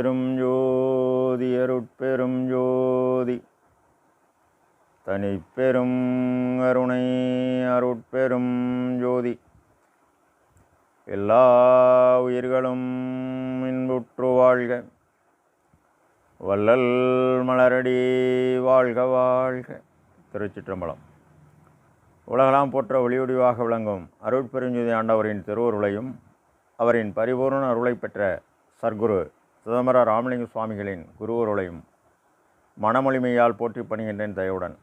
அருட்பெரும் ஜோதி அருட்பெரும் ஜோதி. தனிப்பெரும் அருணை அருட்பெரும் ஜோதி. எல்லா உயிர்களும் இன்புற்று வாழ்க. வள்ளல் மலரடி வாழ்க வாழ்க. திருச்சிற்றம்பலம். உலகலாம் போற்ற ஒளிவடிவாக விளங்கும் அருட்பெருஞ்சுதி ஆண்டவரின் திருவருளையும் அவரின் பரிபூர்ண அருளை பெற்ற சர்க்குரு சிதம்பர ராமலிங்க சுவாமிகளின் குருவருளையும் மனமொழிமையால் போற்றி பணிகின்றேன் தயவுடன்.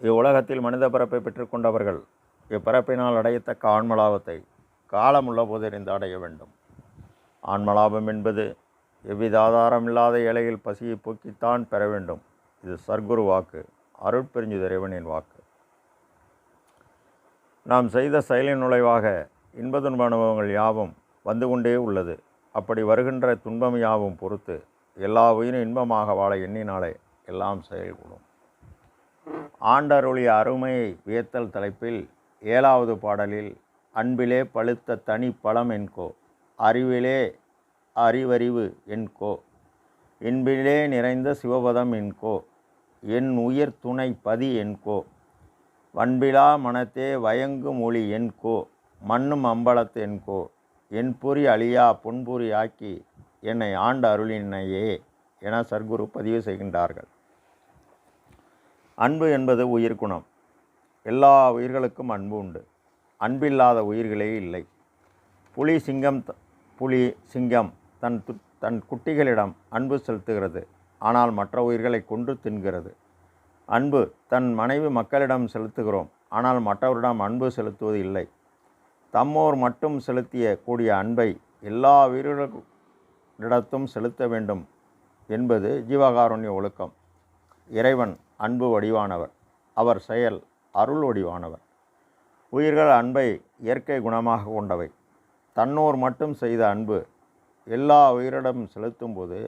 இவ்வுலகத்தில் மனித பிறப்பை பெற்றுக்கொண்டவர்கள் இப்பிறப்பினால் அடையத்தக்க ஆன்மலாபத்தை காலமுள்ள போதறிந்து அடைய வேண்டும். ஆன்மலாபம் என்பது எவ்வித ஆதாரமில்லாத ஏழையில் பசியை போக்கித்தான் பெற வேண்டும். இது சர்க்குரு வாக்கு அருட்பெருஞ்சு இறைவனின் வாக்கு. நாம் செய்த செயலின் நுழைவாக இன்ப துன்ப அனுபவங்கள் யாவும் வந்து கொண்டே உள்ளது. அப்படி வருகின்ற துன்பம் யாவும் பொறுத்து எல்லா உயிரும் இன்பமாக வாழ எண்ணினாலே எல்லாம் செயல்கூடும் ஆண்டருளிய அருமையை வியத்தல் தலைப்பில் ஏழாவது பாடலில் அன்பிலே பழுத்த தனி பழம் என்கோ அறிவிலே அறிவறிவு என்கோ இன்பிலே நிறைந்த சிவபதம் என்கோ என் உயிர் துணை பதி என்கோ வன்பிலா மனத்தே வயங்கு மொழி என்கோ மண்ணும் அம்பலத்து என்கோ என் புரி அழியா பொன்புரி ஆக்கி என்னை ஆண்ட அருளினையே என சர்க்குரு பதிவு செய்கின்றார்கள். அன்பு என்பது உயிர் குணம். எல்லா உயிர்களுக்கும் அன்பு உண்டு. அன்பில்லாத உயிர்களே இல்லை. புலி சிங்கம் புலி சிங்கம் தன் து தன் குட்டிகளிடம் அன்பு செலுத்துகிறது. ஆனால் மற்ற உயிர்களை கொன்று தின்கிறது. அன்பு தன் மனைவி மக்களிடம் செலுத்துகிறோம். ஆனால் மற்றவரிடம் அன்பு செலுத்துவது இல்லை. தம்மோர் மட்டும் செலுத்திய கூடிய அன்பை எல்லா உயிரிடத்தும் செலுத்த வேண்டும் என்பது ஜீவகாருண்ய ஒழுக்கம். இறைவன் அன்பு வடிவானவர் அவர் செயல் அருள் வடிவானவர். உயிர்கள் அன்பை இயற்கை குணமாக கொண்டவை. தன்னோர் மட்டும் செய்த அன்பு எல்லா உயிரிடம் செலுத்தும்போது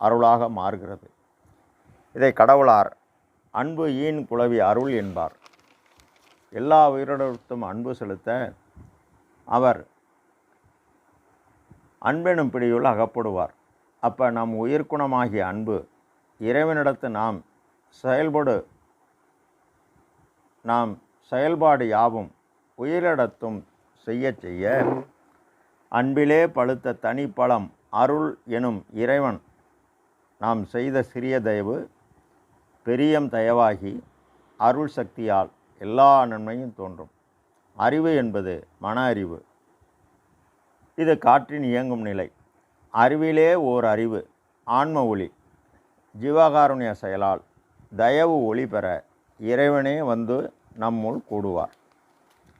அருளாக மாறுகிறது. இதை கடவுளார் அன்பு ஈன் புலவி அருள் என்பார். எல்லா உயிரிடத்தும் அன்பு செலுத்த அவர் அன்பெனும் பிடியுள் அகப்படுவார். அப்போ நம் உயிர்க்குணமாகிய அன்பு இறைவனிடத்து நாம் செயல்படு நாம் செயல்பாடு யாவும் உயிரிடத்தும் செய்ய செய்ய அன்பிலே பழுத்த தனிப்பழம் அருள் எனும் இறைவன் நாம் செய்த சிறிய தயவு பெரியம் தயவாகி அருள் சக்தியால் எல்லா நன்மையும் தோன்றும். அறிவு என்பது மன அறிவு. இது காற்றின் இயங்கும் நிலை. அறிவிலே ஓர் அறிவு ஆன்ம ஒளி. ஜீவகாருண்ய செயலால் தயவு ஒளி பெற இறைவனே வந்து நம்முள் கூடுவார்.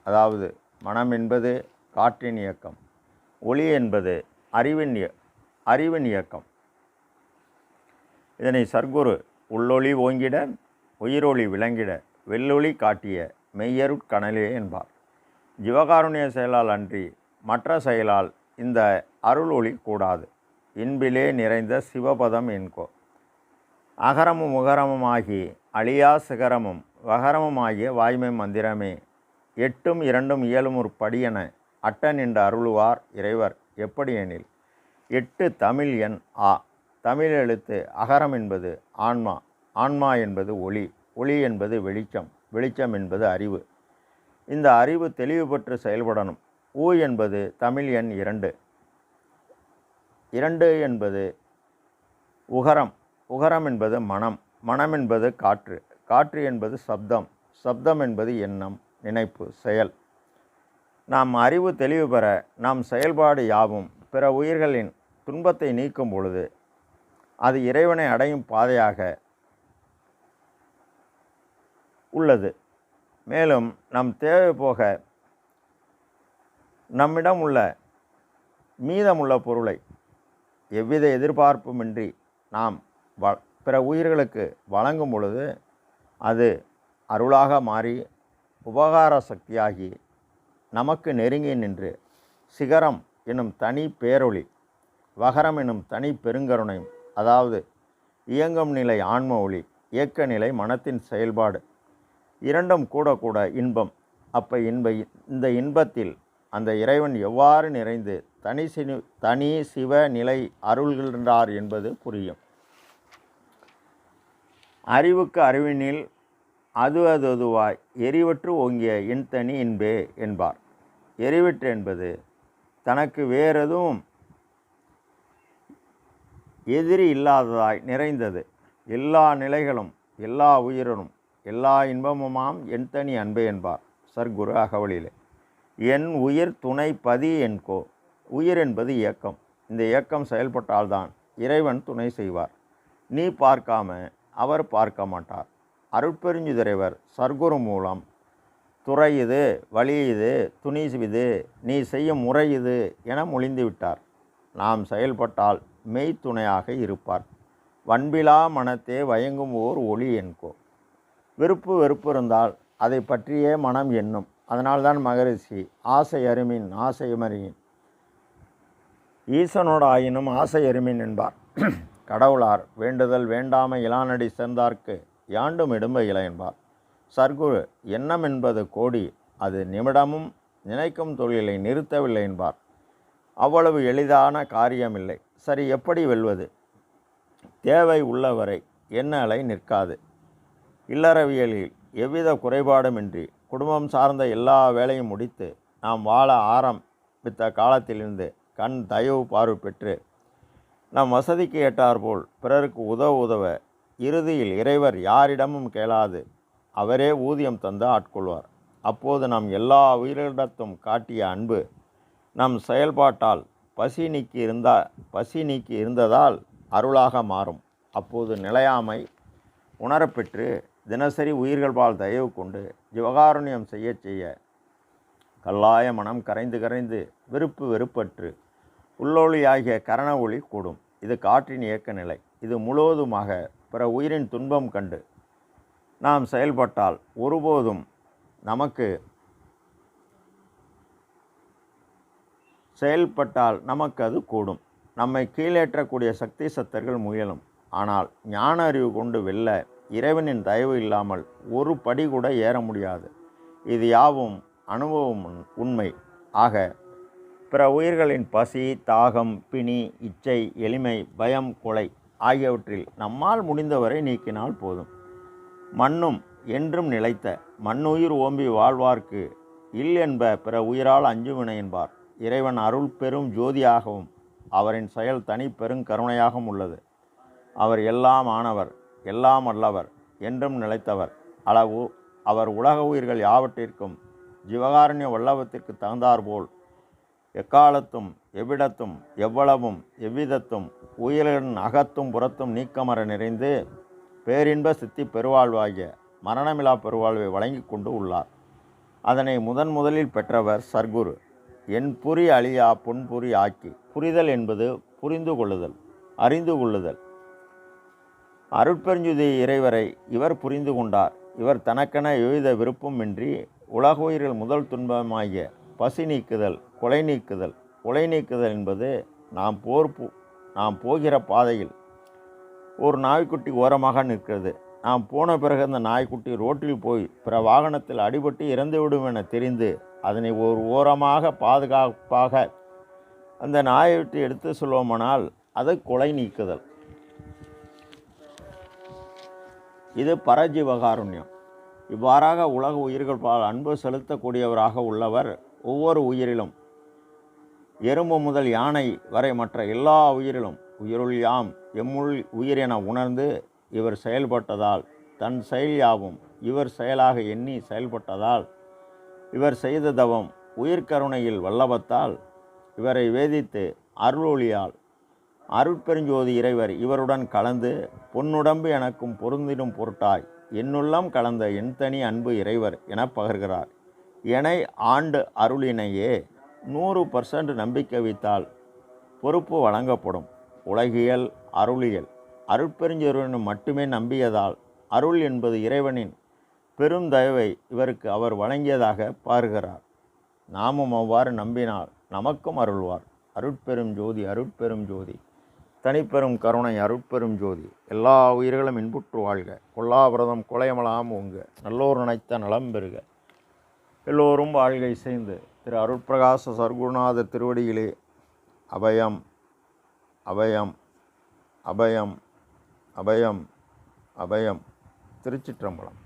அதாவது மனம் என்பது காற்றின் இயக்கம் ஒளி என்பது அறிவின் இய- அறிவின் இயக்கம். இதனை சர்க்குரு உள்ளொளி ஓங்கிட உயிரொளி விளங்கிட வெள்ளொளி காட்டிய மெய்யருட்கணலே என்பார். ஜீவகாருண்ய செயலால் அன்றி மற்ற செயலால் இந்த அருள் ஒளி கூடாது. இன்பிலே நிறைந்த சிவபதம் என்கோ அகரமும் உகரமுமாகி அழியா சிகரமும் வகரமுமாகிய வாய்மை மந்திரமே. எட்டும் இரண்டும் இயலும் ஒரு படியென அட்டன் என்று அருளுவார் இறைவர் எப்படி எனில் எட்டு தமிழ் எண் ஆ. தமிழ் எழுத்து அகரம் என்பது ஆன்மா ஆன்மா என்பது ஒளி ஒளி என்பது வெளிச்சம் வெளிச்சம் என்பது அறிவு. இந்த அறிவு தெளிவு பெற்று செயல்படணும். ஊ என்பது தமிழ் எண் இரண்டு. இரண்டு என்பது உகரம். உகரம் என்பது மனம். மனம் என்பது காற்று. காற்று என்பது சப்தம். சப்தம் என்பது எண்ணம் நினைப்பு செயல். நாம் அறிவு தெளிவு பெற நாம் செயல்பாடு யாவும் பிற உயிர்களின் துன்பத்தை நீக்கும் பொழுது அது இறைவனை அடையும் பாதையாக உள்ளது. மேலும் நம் தேவை போக நம்மிடம் உள்ள மீதமுள்ள பொருளை எவ்வித எதிர்பார்ப்புமின்றி நாம் வ பிற உயிர்களுக்கு வழங்கும் பொழுது அது அருளாக மாறி உபகார சக்தியாகி நமக்கு நெருங்கி நின்று சிகரம் என்னும் தனி பேரொளி வகரம் என்னும் தனி பெருங்கருணையும் அதாவது இயங்கும் நிலை ஆன்ம ஒளி இயக்க நிலை மனத்தின் செயல்பாடு இரண்டும் கூட கூட இன்பம். அப்போ இன்ப இந்த இன்பத்தில் அந்த இறைவன் எவ்வாறு நிறைந்து தனி சினி தனி சிவ நிலை அருள்கின்றார் என்பது புரியும். அறிவுக்கு அறிவினில் அது அது அதுவாய் எரிவற்று ஓங்கிய இன்தனி இன்பே என்பார். எரிவற்று என்பது தனக்கு வேறெதுவும் எதிரி இல்லாததாய் நிறைந்தது. எல்லா நிலைகளும் எல்லா உயிரினும் எல்லா இன்பமுமாம் என் தனி அன்பே என்பார். சர்க்குரு அகவலிலே. என் உயிர் துணை பதி என்கோ. உயிர் என்பது இயக்கம். இந்த இயக்கம் செயல்பட்டால்தான் இறைவன் துணை செய்வார். நீ பார்க்காம அவர் பார்க்க மாட்டார். அருட்பெருஞ்சுதிரைவர் சர்க்குரு மூலம். துறை இது வழி இது துணி இது நீ செய்யும் முறை இது என மொழிந்துவிட்டார். நாம் செயல்பட்டால் மெய்த்துணையாக இருப்பார். வன்பிலா மனத்தே வயங்கும் ஓர் ஒளி என்கோ. விருப்பு வெறுப்பு இருந்தால் அதை பற்றியே மனம் எண்ணும். அதனால்தான் மகரிஷி ஆசை அருமின் ஆசை மறியின் ஈசனோட ஆயினும் ஆசை அருமின் என்பார். கடவுளார் வேண்டுதல் வேண்டாமை இளானடி சேர்ந்தார்க்கு யாண்டும் இடும்ப இலை என்பார். சர்க்குரு எண்ணம் என்பது கோடி அது நிமிடமும் நினைக்கும் தொழிலை நிறுத்தவில்லை என்பார். அவ்வளவு எளிதான காரியமில்லை. சரி எப்படி வெல்வது? தேவை உள்ளவரை என்ன அலை நிற்காது. இல்லறவியலில் எவ்வித குறைபாடுமின்றி குடும்பம் சார்ந்த எல்லா வேலையும் முடித்து நாம் வாழ ஆரம்பித்த காலத்திலிருந்து கண் தயவு பார்வை பெற்று நம் வசதிக்கு ஏற்றாற்போல் பிறருக்கு உதவ உதவ இறுதியில் இறைவர் யாரிடமும் கேளாது அவரே ஊதியம் தந்து ஆட்கொள்வார். அப்போது நாம் எல்லா உயிரிடத்தும் காட்டிய அன்பு நம் செயல்பாட்டால் பசி நீக்கி இருந்தா பசி நீக்கி இருந்ததால் அருளாக மாறும். அப்போது நிலையாமை உணரப்பெற்று தினசரி உயிர்கள் பால் தயவு கொண்டு ஜிவகாருண்யம் செய்ய செய்ய கல்லாய மனம் கரைந்து கரைந்து வெறுப்பு வெறுப்பற்று உள்ளொளியாகிய கரண ஒளி கூடும். இது காற்றின் இயக்க நிலை. இது முழுவதுமாக பிற உயிரின் துன்பம் கண்டு நாம் செயல்பட்டால் ஒருபோதும் நமக்கு செயல்பட்டால் நமக்கு அது கூடும். நம்மை கீழேற்றக்கூடிய சக்தி சத்தர்கள் முயலும். ஆனால் ஞான அறிவு கொண்டு வெல்ல இறைவனின் தயவு இல்லாமல் ஒரு படி கூட ஏற முடியாது. இது யாவும் அனுபவம் உண்மை. ஆக பிற உயிர்களின் பசி தாகம் பிணி இச்சை எளிமை பயம் கொலை ஆகியவற்றில் நம்மால் முடிந்தவரை நீக்கினால் போதும். மண்ணும் என்றும் நிலைத்த மண்ணுயிர் ஓம்பி வாழ்வார்க்கு இல் என்ப பிற உயிரால் அஞ்சுவினை என்பார். இறைவன் அருள் பெரும் ஜோதியாகவும் அவரின் செயல் தனி பெருங்கருணையாகவும் உள்ளது. அவர் எல்லாம் ஆனவர். எல்லாம் அல்லவர் என்றும் நிலைத்தவர். அளவு அவர் உலக உயிர்கள் யாவற்றிற்கும் ஜீவகாரண்ய வல்லவத்திற்கு தகுந்தாற்போல். எக்காலத்தும் எவ்விடத்தும் எவ்வளவும் எவ்விதத்தும் உயிர்களின் அகத்தும் புறத்தும் நீக்கமர நிறைந்து பேரின்ப சித்தி பெருவாழ்வாகிய மரணமிலா பெருவாழ்வை வழங்கி கொண்டு உள்ளார். அதனை முதன் முதலில் பெற்றவர் சர்க்குரு. என் புரி அழியா புன்புரி ஆக்கி புரிதல் என்பது புரிந்து கொள்ளுதல் அறிந்து கொள்ளுதல். அருட்பெருஞ்சுதி இறைவரை இவர் புரிந்து கொண்டார். இவர் தனக்கென எவ்வித விருப்பமின்றி உலக உயிர்கள் முதல் துன்பமாகிய பசி நீக்குதல் கொலை நீக்குதல் கொலை நீக்குதல் என்பது நாம் போர் நாம் போகிற பாதையில் ஒரு நாய்க்குட்டி ஓரமாக நிற்கிறது. நாம் போன பிறகு அந்த நாய்க்குட்டி ரோட்டில் போய் பிற வாகனத்தில் அடிபட்டு இறந்துவிடும் என தெரிந்து அதனை ஒரு ஓரமாக பாதுகாப்பாக அந்த நாயை விட்டு எடுத்து சொல்வோமானால் அது கொலை நீக்குதல். இது பரஜீவகாருண்யம். இவ்வாறாக உலக உயிர்கள் பால் அன்பு செலுத்தக்கூடியவராக உள்ளவர் ஒவ்வொரு உயிரிலும். எறும்பு முதல் யானை வரை மற்ற எல்லா உயிரிலும் உயிருள் யாம் எம்முள் உயிர் என உணர்ந்து இவர் செயல்பட்டதால் தன் செயல் யாவும் இவர் செயலாக எண்ணி செயல்பட்டதால் இவர் செய்த தவம் உயிர்கருணையில் வல்லபத்தால் இவரை வேதித்து அருளொளியால் அருட்பெருஞ்சோதி இறைவர் இவருடன் கலந்து பொன்னுடம்பு எனக்கும் பொருந்திடும் பொருட்டாய். என்னுள்ளம் கலந்த என் தனி அன்பு இறைவர் என பகர்கிறார். எனை ஆண்டு அருளினையே. நூறு பர்சன்ட் நம்பிக்கை வைத்தால் பொறுப்பு வழங்கப்படும். உலகியல் அருளியல். அருட்பெருஞ்சோரின் மட்டுமே நம்பியதால் அருள் என்பது இறைவனின் பெருந்தயவை இவருக்கு அவர் வழங்கியதாக பாருகிறார். நாமும் அவ்வாறு நம்பினால் நமக்கும் அருள்வார். அருட்பெரும் ஜோதி அருட்பெரும் ஜோதி. தனிப்பெரும் கருணை அருட்பெரும் ஜோதி. எல்லா உயிர்களும் இன்புற்று வாழ்க. கொல்லாவிரதம் கொலையமலாம் ஓங்க. நல்லோர் நினைத்த நலம் பெறுக. எல்லோரும் வாழ்கை இசைந்து திரு அருட்பிரகாச சர்க்குருநாத திருவடியிலே அபயம் அபயம் அபயம் அபயம் அபயம் திருச்சிற்றம்பலம்.